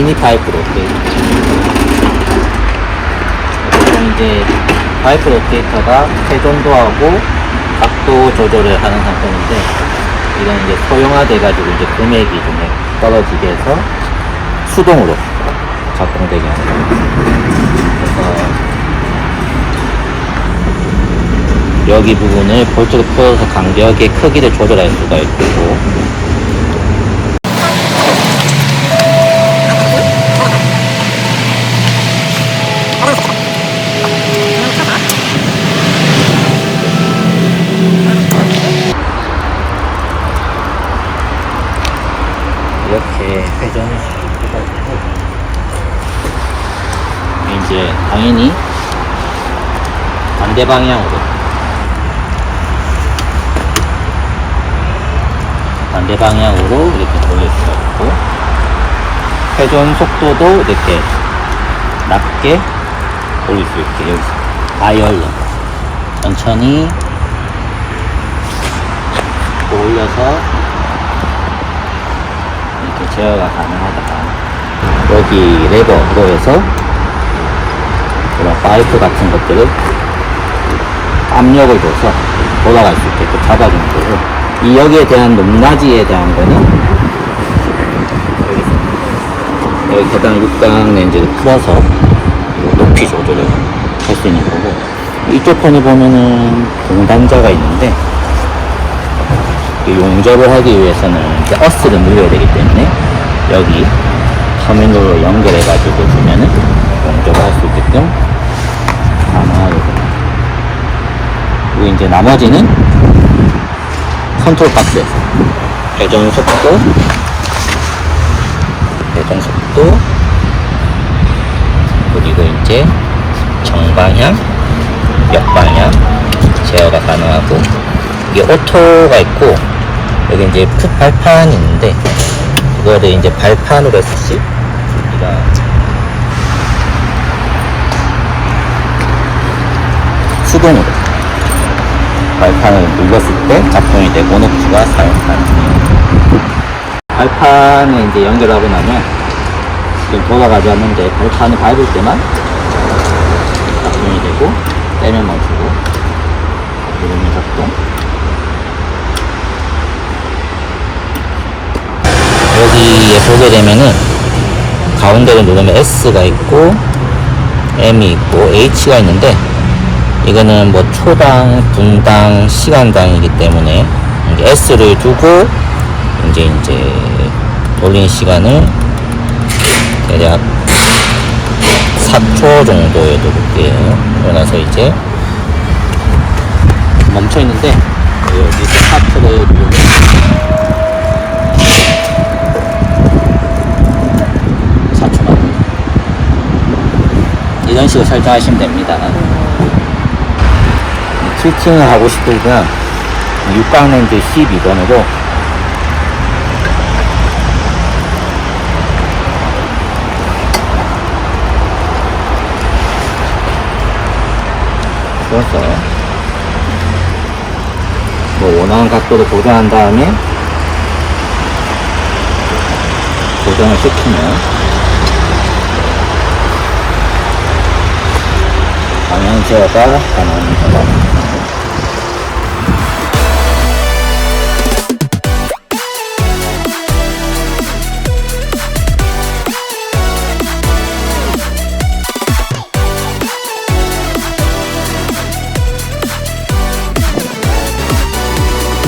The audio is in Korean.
미니 파이프 로테이터. 보통 이제 파이프 로테이터가 회전도 하고 각도 조절을 하는 상태인데 이건 이제 소형화돼 가지고 이제 금액이 좀 떨어지게 해서 수동으로 작동되게 하는. 그래서 여기 부분을 볼트를 풀어서 간격의 크기를 조절할 수가 있고 이렇게 회전을 시키고 이제 당연히 반대 방향으로 반대 방향으로 이렇게 돌릴 수가 있고 회전 속도도 이렇게 낮게 올릴 수 있게 여기서 다이얼로 천천히 올려서 제어가 가능하다. 여기 레버로 해서 그런 파이프 같은 것들을 압력을 줘서 돌아갈 수 있게끔 잡아주는 거고 이 여기에 대한 높낮이에 대한 거는 여기 계단 6강 렌즈를 풀어서 높이 조절을 할 수 있는 거고 이쪽 편에 보면은 동단자가 있는데 이 용접을 하기 위해서는 이제 어스를 눌러야 되기 때문에 여기 터미널로 연결해 가지고 주면은 용접을 할 수 있게끔 가능하게 됩니다. 그리고 이제 나머지는 컨트롤 박스에서 회전 속도, 회전 속도, 그리고 이제 정방향, 역방향 제어가 가능하고 이게 오토가 있고 여기 이제 풋 발판이 있는데 그거를 이제 발판으로 시 우리가 수동으로 발판을 눌렀을 때 작동이 되고 노프가 사용 가능해요. 발판에 이제 연결하고 나면 지금 돌아가지 않는데 발판을 밟을 때만 작동이 되고 떼면 멈추고 누르면 작동 여기에 보게 되면은 가운데를 누르면 S가 있고 M이 있고 H가 있는데 이거는 뭐 초당, 분당, 시간당이기 때문에 S를 두고 이제 이제 돌린 시간을 대략 4초 정도에 두볼게요. 그러나서 이제 멈춰 있는데 여기 스타트를 누르면 4초만 이런 식으로 설정하시면 됩니다. 스위칭을 하고 싶으면 6강 렌즈 12번으로 좋았어. 뭐 원하는 각도로 고정한 다음에 고정을 시키면 Seoul Park, Kanan.